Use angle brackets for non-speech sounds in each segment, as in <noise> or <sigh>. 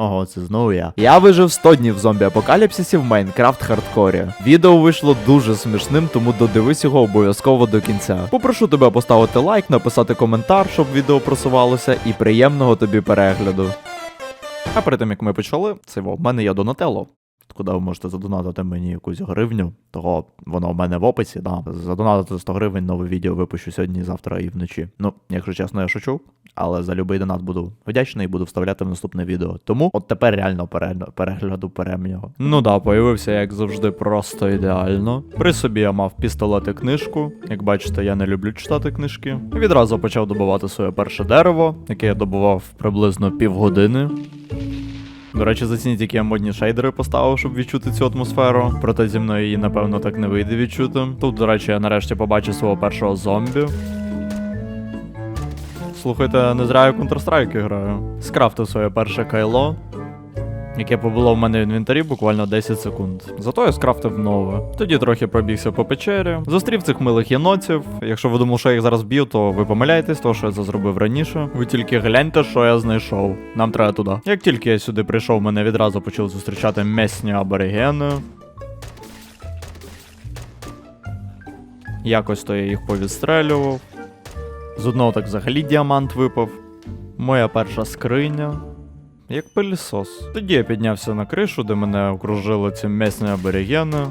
Ого, це знову я. Я вижив 100 днів зомбі апокаліпсисі в Майнкрафт хардкорі. Відео вийшло дуже смішним, тому додивись його обов'язково до кінця. Попрошу тебе поставити лайк, написати коментар, щоб відео просувалося, і приємного тобі перегляду. А перед тим як ми почали, це в мене є Донателло. Куди ви можете задонатити мені якусь гривню, того воно в мене в описі, да. Задонатити 100 гривень, нове відео випущу сьогодні, завтра і вночі. Ну, якщо чесно, я шучу, але за любий донат буду вдячний і буду вставляти в наступне відео. Тому от тепер реально пере... перегляду перемнього. Ну да, появився як завжди просто ідеально. При собі я мав пістолет і книжку. Як бачите, я не люблю читати книжки. Відразу почав добувати своє перше дерево, яке я добував приблизно півгодини. До речі, зацініть, які я модні шейдери поставив, щоб відчути цю атмосферу. Проте зі мною її, напевно, так не вийде відчути. Тут, до речі, я нарешті побачив свого першого зомбі. Слухайте, не зря я Counter-Strike граю. Скрафтив своє перше кайло, яке побуло в мене в інвентарі буквально 10 секунд. Зато я скрафтив нове. Тоді трохи пробігся по печері, зустрів цих милих єнотів. Якщо ви думали, що я їх зараз б'ю, то ви помиляєтесь, то що я це зробив раніше. Ви тільки гляньте, що я знайшов. Нам треба туди. Як тільки я сюди прийшов, мене відразу почали зустрічати місні аборигени. Якось то я їх повідстрелював. З одного так взагалі діамант випав. Моя перша скриня. Як пилісос. Тоді я піднявся на кришу, де мене окружили ці місні аборигени.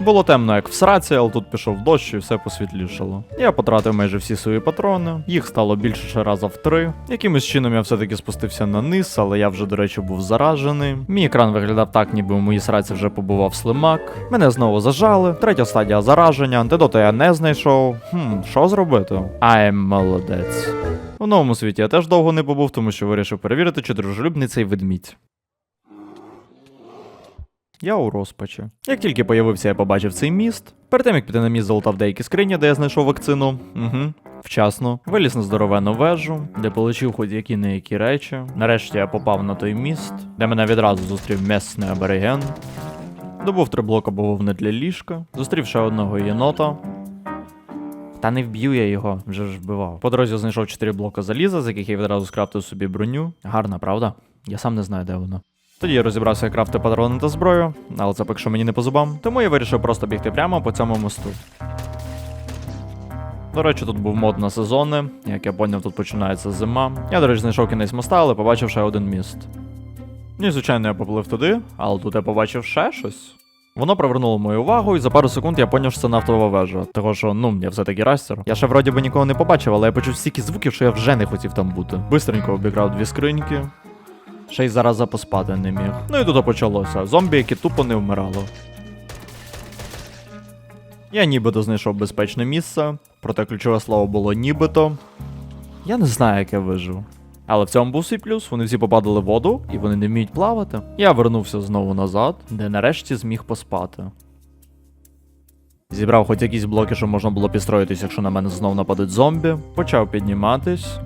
Було темно, як в сраці, але тут пішов дощ і все посвітлішало. Я потратив майже всі свої патрони, їх стало більше ще раза в три. Якимось чином я все-таки спустився на низ, але я вже, до речі, був заражений. Мій екран виглядав так, ніби у моїй сраці вже побував слимак. Мене знову зажали. Третя стадія зараження, антидота я не знайшов. Хм, що зробити? Ай, молодець. У новому світі я теж довго не побув, тому що вирішив перевірити, чи дружелюбний цей ведмідь. Я у розпачі. Як тільки появився, я побачив цей міст. Перед тим як піти на міст, залутав деякі скрині, де я знайшов вакцину. Угу. Вчасно. Виліз на здоровену вежу, де получив хоч які не які речі. Нарешті я попав на той міст, де мене відразу зустрів місний абориген. Добув три блока бавовни для ліжка, зустрів ще одного єнота. Та не вб'ю я його, вже ж вбивав. По дорозі знайшов 4 блока заліза, з яких я відразу скрафтив собі броню. Гарна, правда? Я сам не знаю, де вона. Тоді я розібрався як крафти патрони та зброю, але це поки що мені не по зубам, тому я вирішив просто бігти прямо по цьому мосту. До речі, тут був мод на сезони, як я поняв, тут починається зима. Я, до речі, знайшов кінець моста, але побачив ще один міст. Ну і звичайно, я поплив туди, але тут я побачив ще щось. Воно привернуло мою увагу, і за пару секунд я поняв, що це нафтова вежа. Того що, ну, я все-таки растер. Я ще вроді би нікого не побачив, але я почув стільки звуків, що я вже не хотів там бути. Бистренько обіграв дві скриньки. Ще й зараз запоспати не міг. Ну і тут почалося. Зомбі, які тупо не вмирали. Я нібито знайшов безпечне місце, проте ключове слово було нібито. Я не знаю, як я вижив. Але в цьому був свій плюс, вони всі попадали в воду і вони не вміють плавати. Я вернувся знову назад, де нарешті зміг поспати. Зібрав хоч якісь блоки, щоб можна було підстроїтись, якщо на мене знов нападуть зомбі. Почав підніматись.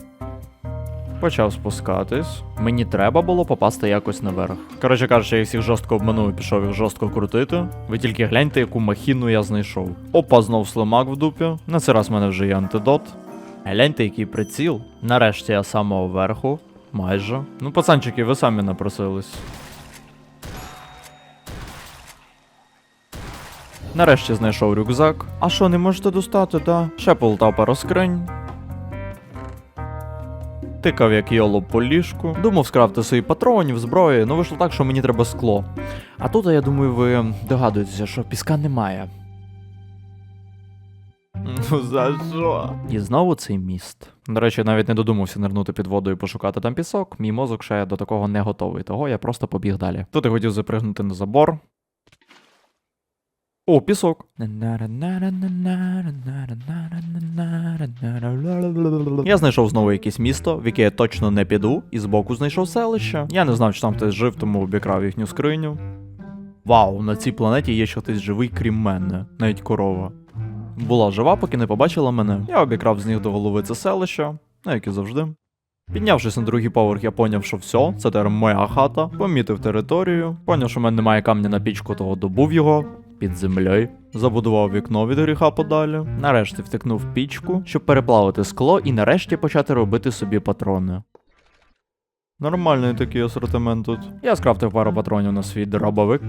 Почав спускатись. Мені треба було попасти якось наверх. Коротше кажучи, я їх всіх жорстко обманув і пішов їх жорстко крутити. Ви тільки гляньте, яку махіну я знайшов. Опа, знов слимак в дупі. На цей раз в мене вже є антидот. Гляньте, який приціл. Нарешті я самого верху. Майже. Ну, пацанчики, ви самі напросились. Нарешті знайшов рюкзак. А що, не можете достати, да? Ще полутав пару скринь. Тикав як йолоп по ліжку. Думав скрафти свої патронів, зброї, ну вийшло так, що мені треба скло. А тут, я думаю, ви догадуєтеся, що піска немає. Ну за що? І знову цей міст. До речі, навіть не додумався нирнути під воду і пошукати там пісок. Мій мозок ще до такого не готовий, того я просто побіг далі. Тут я хотів запригнути на забор. О, пісок. Я знайшов знову якесь місто, в яке я точно не піду, і збоку знайшов селище. Я не знав, чи там хтось жив, тому обікрав їхню скриню. Вау, на цій планеті є ще хтось живий, крім мене, навіть корова. Була жива, поки не побачила мене. Я обікрав з них до голови це селище, ну як і завжди. Піднявшись на другий поверх, я поняв, що все, це тепер моя хата, помітив територію, поняв, що в мене немає камня на пічку, того добув його під землею, забудував вікно від гріха подалі, нарешті втикнув пічку, щоб переплавити скло і нарешті почати робити собі патрони. Нормальний такий асортимент тут. Я скрафтив пару патронів на свій дробовик.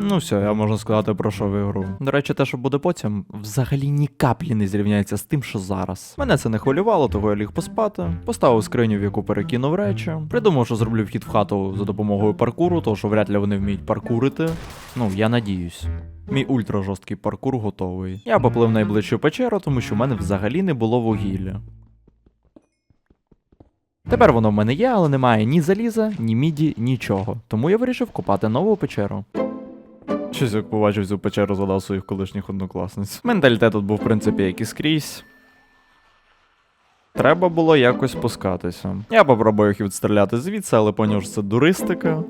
Ну все, я можна сказати, пройшов ігру. До речі, те, що буде потім, взагалі ні каплі не зрівняється з тим, що зараз. Мене це не хвилювало, того я ліг поспати. Поставив скриню, в яку перекинув речі. Придумав, що зроблю вхід в хату за допомогою паркуру, тому що вряд ли вони вміють паркурити. Ну, я надіюсь. Мій ультра жорсткий паркур готовий. Я поплив найближчу печеру, тому що в мене взагалі не було вугілля. Тепер воно в мене є, але немає ні заліза, ні міді, нічого. Тому я вирішив копати нову печеру. Щось як побачив цю печеру, згадав своїх колишніх однокласниць. Менталітет тут був, в принципі, як і скрізь. Треба було якось спускатися. Я попробую їх відстріляти звідси, але поняв, що це дуристика.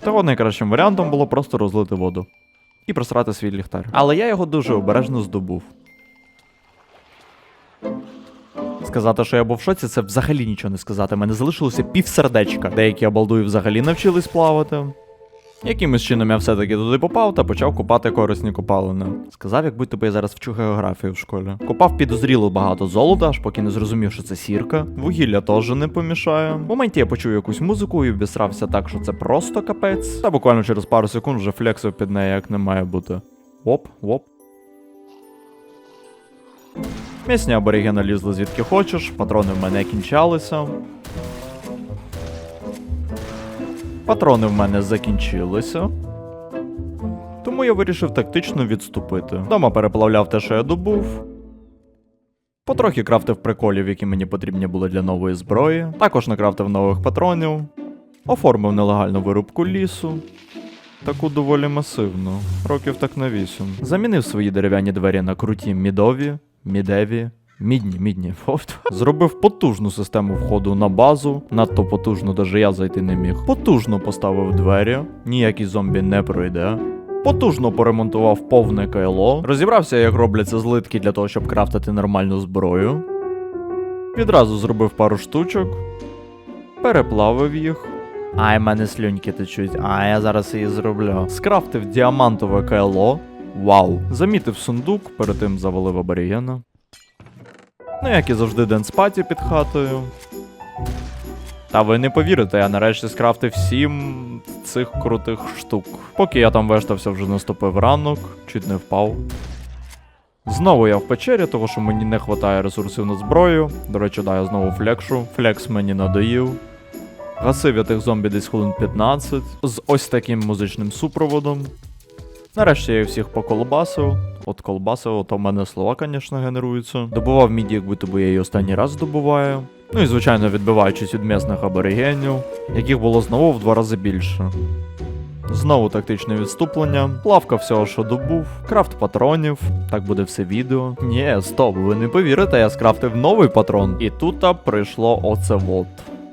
Того найкращим варіантом було просто розлити воду і просрати свій ліхтар. Але я його дуже обережно здобув. Сказати, що я був в шоці, це взагалі нічого не сказати. Мене залишилося півсердечка. Деякі обалдуї взагалі навчились плавати. Якимось чином я все-таки туди попав та почав купати корисні копалини. Сказав, як будь-то я зараз вчу географію в школі. Копав підозріло багато золота, аж поки не зрозумів, що це сірка. Вугілля теж не помішає. В моменті я почув якусь музику і обісрався так, що це просто капець. Та буквально через пару секунд вже флексив під неї, як не має бути. Оп, оп. Місні аборігени лізли звідки хочеш, патрони в мене кінчалися. Патрони в мене закінчилися. Тому я вирішив тактично відступити. Дома переплавляв те, що я добув. Потрохи крафтив приколів, які мені потрібні були для нової зброї. Також накрафтив нових патронів. Оформив нелегальну вирубку лісу. Таку доволі масивну, років так на вісім. Замінив свої дерев'яні двері на круті мідові, мідеві, мідні, мідні. <laughs> Фофт. Зробив потужну систему входу на базу. Надто потужно, даже я зайти не міг. Потужно поставив двері, ніякий зомбі не пройде. Потужно поремонтував повне кайло. Розібрався, як робляться злитки для того, щоб крафтити нормальну зброю. Відразу зробив пару штучок, переплавив їх. Ай, мене слюньки течуть, а я зараз її зроблю. Скрафтив діамантове кайло. Вау. Замітив сундук, перед тим завалив аборігена. Ну, як і завжди, денспаті під хатою. Та ви не повірите, я нарешті скрафтив сім цих крутих штук. Поки я там вештався, вже наступив ранок, чуть не впав. Знову я в печері, тому що мені не вистачає ресурсів на зброю. До речі, да, я знову флекшу. Флекс мені надоїв. Гасив я тих зомбі десь хвилин 15 з ось таким музичним супроводом. Нарешті я їх всіх поколбасив. От колбасив, то в мене слова, звісно, генеруються. Добував міді, як будто би я її останній раз добуваю. Ну і звичайно відбиваючись від місних аборигенів, яких було знову в два рази більше. Знову тактичне відступлення, плавка всього, що добув, крафт патронів, так буде все відео. Ні, стоп, ви не повірите, я скрафтив новий патрон. І тут прийшло оце вот.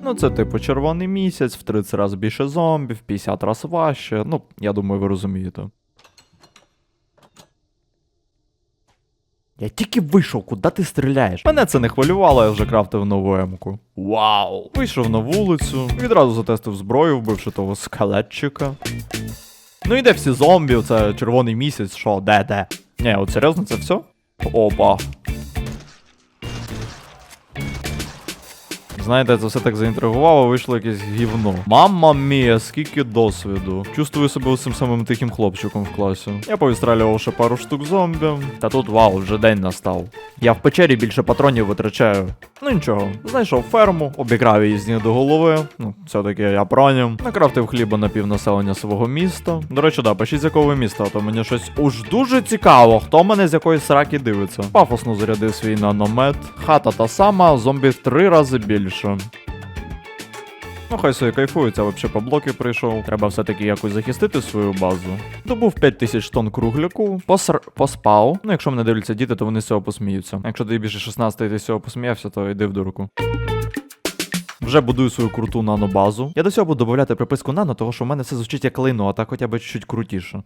Ну, це типу червоний місяць, в 30 разів більше зомбів, 50 разів важче. Ну, я думаю, ви розумієте. Я тільки вийшов, куди ти стріляєш? Мене це не хвилювало, я вже крафтив нову емку. Вау! Вийшов на вулицю, відразу затестив зброю, вбивши того скелетчика. Ну і де всі зомбі, це червоний місяць, що, де, де? Ні, от серйозно, це все? Опа. Знаєте, це все так заінтригувало, вийшло якесь гівно. Мамма мія, скільки досвіду. Чувствую себе цим самим тихим хлопчиком в класі. Я повістралював ще пару штук зомбі. Та тут вау, вже день настав. Я в печері більше патронів витрачаю. Ну нічого, знайшов ферму, обікрав її з ніг до голови. Ну, все-таки я пронім. Накрафтив хліба на півнаселення свого міста. До речі, да, пишіть з якого міста, а то мені щось уж дуже цікаво, хто мене з якоїсь сраки дивиться. Пафосно зарядив свій наномет. Хата та сама, зомбі три рази більше. Ну, хай собі кайфується, взагалі по блоки прийшов. Треба все-таки якось захистити свою базу. Добув 5000 тонн кругляку, поср... поспав. Ну, якщо мене дивляться діти, то вони з цього посміються. Якщо тобі більше 16 ти з цього посміявся, то йди в дурку. Вже будую свою круту нанобазу. Я до цього буду додати приписку нано, тому що в мене все звучить як лайно, а так хоча б чуть-чуть крутіше.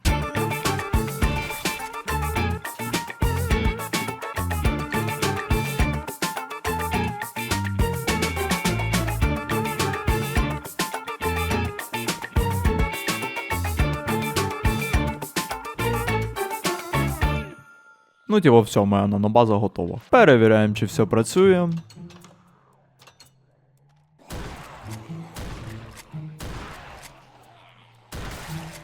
Ну, тіво, все, моя нанобаза готова. Перевіряємо, чи все працює.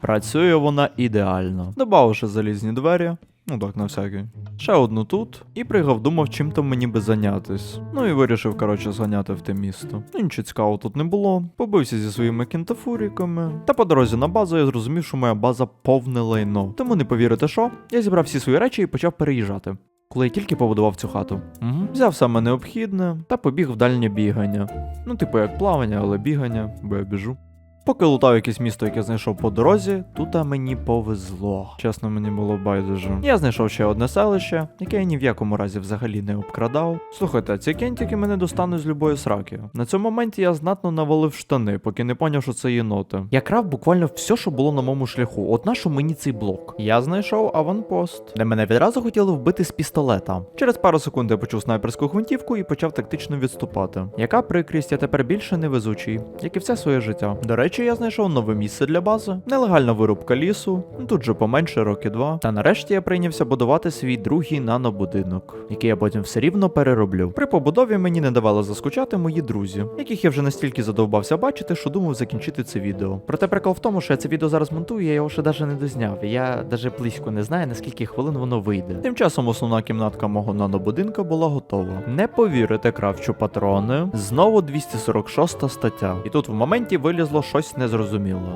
Працює вона ідеально. Добавивши залізні двері, Ну так, на всякий. Ще одну тут. І пригав, думав, чим там мені би зайнятись. Ну і вирішив, коротше, зганяти в те місто. Нічого цікавого тут не було. Побився зі своїми кінтафуріками. Та по дорозі на базу я зрозумів, що моя база повне лайно. Тому не повірите, що я зібрав всі свої речі і почав переїжджати. Коли я тільки побудував цю хату. Угу. Взяв саме необхідне та побіг в дальнє бігання. Ну, типу, як плавання, але бігання, бо я біжу. Поки лутав якесь місто, яке знайшов по дорозі, тут мені повезло. Чесно, мені було байдуже. Я знайшов ще одне селище, яке я ні в якому разі взагалі не обкрадав. Слухайте, ці кентики мене достануть з любої сраки. На цьому моменті я знатно навалив штани, поки не поняв, що це єноти. Я крав буквально все, що було на моєму шляху. От нащо мені цей блок? Я знайшов аванпост, де мене відразу хотіли вбити з пістолета. Через пару секунд я почув снайперську гвинтівку і почав тактично відступати. Яка прикрість, я тепер більше невезучий, як і все своє життя. До речі, я знайшов нове місце для бази, нелегальна вирубка лісу, тут же поменше роки два. Та нарешті я прийнявся будувати свій другий нанобудинок, який я потім все рівно перероблю. При побудові мені не давали заскучати мої друзі, яких я вже настільки задовбався бачити, що думав закінчити це відео. Проте прикол в тому, що я це відео зараз монтую, я його ще навіть не дозняв. Я навіть близько не знаю, наскільки хвилин воно вийде. Тим часом основна кімнатка мого нанобудинка була готова. Не повірите, кравчу патрони. Знову 246 стаття. І тут в моменті вилізло щось незрозуміле.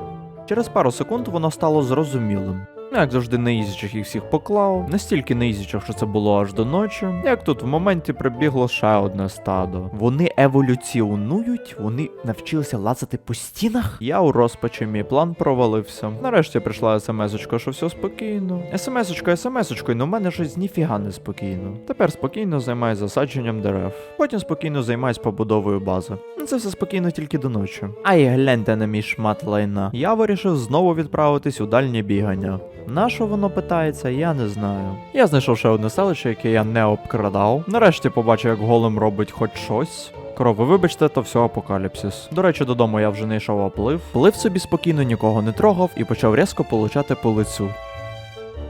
Через пару секунд воно стало зрозумілим. Ну, як завжди, неїздячих їх всіх поклав, настільки неїздячих, що це було аж до ночі. Як тут в моменті прибігло ще одне стадо. Вони еволюціонують, вони навчилися лазити по стінах. Я у розпачі мій план провалився. Нарешті прийшла смс-очка, що все спокійно. Смс-очка, смс-очкою, но в мене щось ніфіга не спокійно. Тепер спокійно займаюсь засадженням дерев. Потім спокійно займаюсь побудовою бази. Це все спокійно тільки до ночі. Ай, гляньте на мій шмат лайна. Я вирішив знову відправитись у дальнє бігання. На що воно питається, я не знаю. Я знайшов ще одне селище, яке я не обкрадав. Нарешті побачив, як голем робить хоч щось. Корови, вибачте, то все апокаліпсис. До речі, додому я вже не йшов, а плив. Плив собі спокійно, нікого не трогав і почав різко получати по лицю.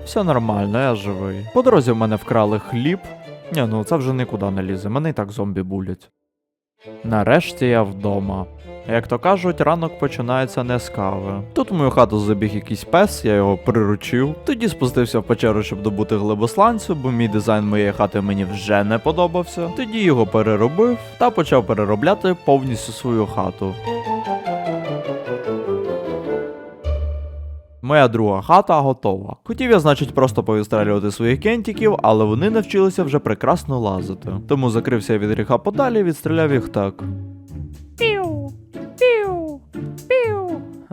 Все нормально, я живий. По дорозі в мене вкрали хліб. Ні, ну це вже нікуди не лізе, мене і так зомбі булять. Нарешті я вдома. Як то кажуть, ранок починається не з кави. Тут в мою хату забіг якийсь пес, я його приручив. Тоді спустився в печеру, щоб добути глибосланцю, бо мій дизайн моєї хати мені вже не подобався. Тоді його переробив та почав переробляти повністю свою хату. Моя друга хата готова. Хотів я, значить, просто повістрелювати своїх кентиків, але вони навчилися вже прекрасно лазити. Тому закрився від гріха подалі відстріляв їх так.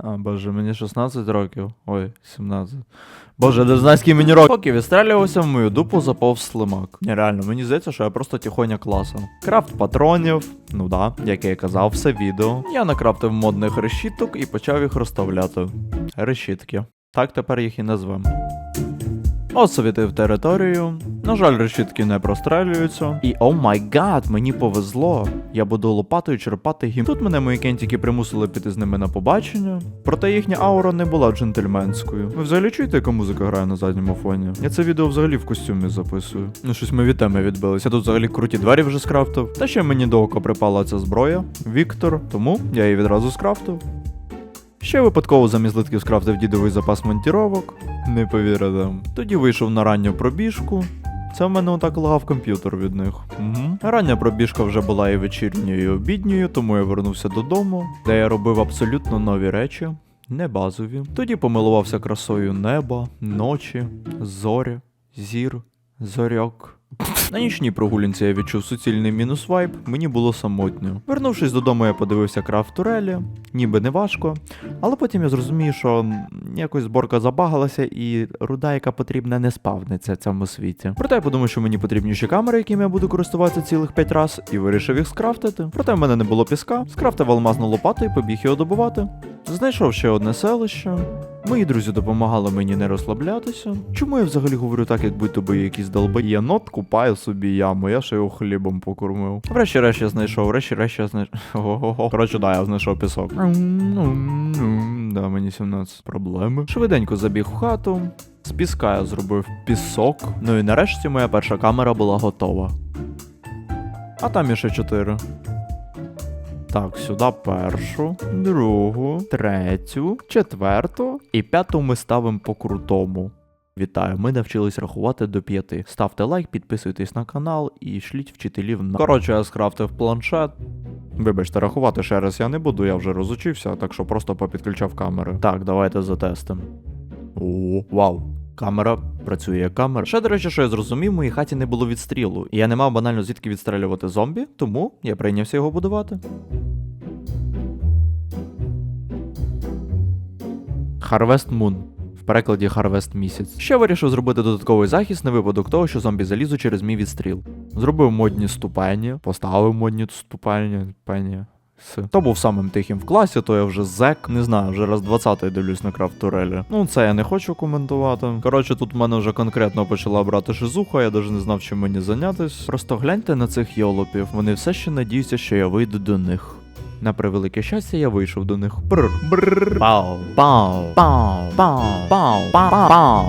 А, боже, мені 16 років. Ой, 17. Боже, не знаю, скільки мені років. Відстрелювався, в мою дупу заповз слимак. Нереально, мені здається, що я просто тихоня класа. Крафт патронів, ну да, як я і казав, все відео. Я накрафтив модних решіток і почав їх розставляти. Решітки. Так тепер їх і назвемо. Освітив територію. На жаль, решітки не прострелюються. І о май гад, мені повезло. Я буду лопатою черпати гім. Тут мене мої кентики примусили піти з ними на побачення. Проте їхня аура не була джентльменською. Ви взагалі чуєте, яка музика грає на задньому фоні? Я це відео взагалі в костюмі записую. Ну щось ми від теми відбилися. Тут взагалі круті двері вже скрафтив. Та ще мені до ока припала ця зброя. Віктор, тому я її відразу скрафтив. Ще випадково замість литків скрафтив дідовий запас монтіровок. Не повірите. Тоді вийшов на ранню пробіжку. Це в мене отак лагав комп'ютер від них. Угу. Рання пробіжка вже була і вечірньою, і обідньою, тому я вернувся додому, де я робив абсолютно нові речі, не базові. Тоді помилувався красою неба, ночі, зорі, зір, зорьок. На нічній прогулянці я відчув суцільний мінус вайб, мені було самотньо. Вернувшись додому, я подивився крафт турелі, ніби не важко, але потім я зрозумів, що якось зборка забагалася і руда, яка потрібна, не спавниться в цьому світі. Проте я подумав, що мені потрібні ще камери, якими я буду користуватися цілих 5 раз, і вирішив їх скрафтити. Проте в мене не було піска, скрафтив алмазну лопату і побіг його добувати. Знайшов ще одне селище. Мої друзі допомагали мені не розслаблятися. Чому я взагалі говорю так, як будь-то би якийсь долбай? Єнот купає собі яму, я ще його хлібом покормив. Врешті-решт я знайшов, врешті-решт я знайшов. <laughs> Ого-го. Коротше, да, я знайшов пісок. Да, мені 17 проблеми. Швиденько забіг в хату. З піска я зробив пісок. Ну і нарешті моя перша камера була готова. А там іще чотири. Так, сюди першу, другу, третю, четверту і п'яту ми ставимо по крутому. Вітаю, ми навчились рахувати до п'яти. Ставте лайк, підписуйтесь на канал і шліть вчителів на. Коротше, я скрафтив планшет. Вибачте, рахувати ще раз я не буду, я вже розучився, так що просто попідключав камери. Так, давайте затестимо. О, вау. Камера працює камера. Ще, до речі, що я зрозумів, в моїй хаті не було відстрілу. І я не мав банально звідки відстрелювати зомбі, тому я прийнявся його будувати. Harvest Moon. В перекладі Harvest місяць. Ще вирішив зробити додатковий захист на випадок того, що зомбі залізуть через мій відстріл. Зробив модні ступені, поставив модні ступені. Пені. То був самим тихим в класі, то я вже зек. Не знаю, вже раз 20-й дивлюсь на крафт турелі. Ну, це я не хочу коментувати. Коротше, тут в мене вже конкретно почала брати шизуха, я навіть не знав, чим мені зайнятись. Просто гляньте на цих йолопів, вони все ще надіються, що я вийду до них. На превелике щастя, я вийшов до них. Брр, брр, пау, пау, пау, пау, пау, пау, пау.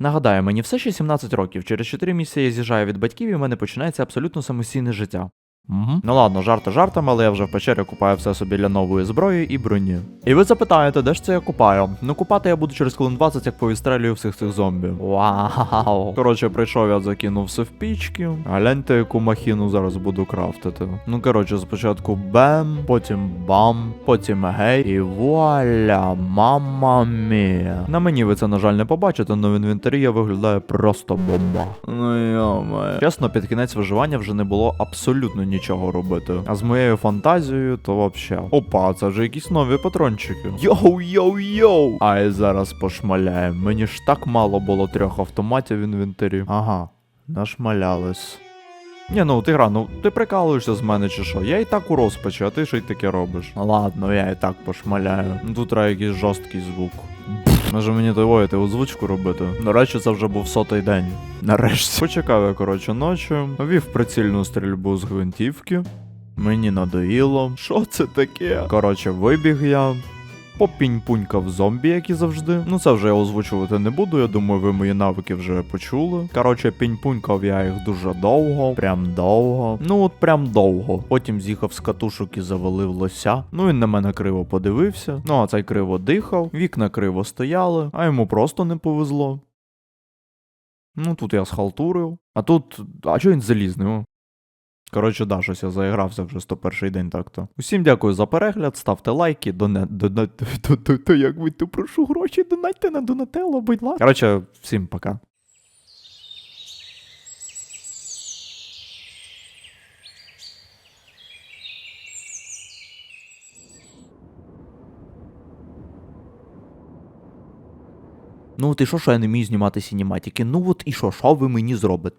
Нагадаю, мені все ще 17 років. Через 4 місяці я з'їжджаю від батьків і в мене починається абсолютно самостійне життя. Угу. Ну ладно, жарти жартами, але я вже в печері купаю все собі для нової зброї і броні. І ви запитаєте, де ж це я купаю? Ну купати я буду через хвилин 20, як повістрелюю всіх цих зомбі. Вау. Коротше, прийшов, я закинув все в пічки. Гляньте, яку махіну зараз буду крафтити. Ну коротше, спочатку бем, потім бам, потім гей. І вуаля, мама мія. На мені ви це, на жаль, не побачите, але в інвентарі я виглядаю просто бомба. Ну йома. Чесно, під кінець виживання вже не було абсолютно нічого робити. А з моєю фантазією, то вообще. Опа, це вже якісь нові патрончики. Йоу, йоу, йоу. А і зараз пошмаляємо. Мені ж так мало було трьох автоматів в інвентарі. Ага, нашмалялись. Ні, ну ти гра, ну ти прикалуєшся з мене чи що? Я і так у розпачі, а ти що й таке робиш? Ладно, я і так пошмаляю. Ну тут треба якийсь жорсткий звук. Може мені доводити озвучку робити. До речі, це вже був сотий день. Нарешті. Почекав я, коротше, ночі, вів прицільну стрільбу з гвинтівки. Мені надоїло. Що це таке? Коротше, вибіг я. Попінь-пунькав зомбі, як і завжди. Ну це вже я озвучувати не буду. Я думаю, ви мої навики вже почули. Коротше, пінь-пунькав я їх дуже довго, прям довго. Ну от прям довго. Потім з'їхав з катушок і завалив лося. Ну він на мене криво подивився. Ну а цей криво дихав, вікна криво стояли, а йому просто не повезло. Ну тут я схалтурив. А тут. А чого він залізний? О? Коротше, да, щось я заігрався вже 101 день так-то. Усім дякую за перегляд, ставте лайки, доне... доне... до- до- до- як ви то прошу гроші, донатьте на Донателло, будь ласка. Коротше, всім пока. Ну, от і що, що я не вмію знімати сінематики? Ну от і що, що ви мені зробите?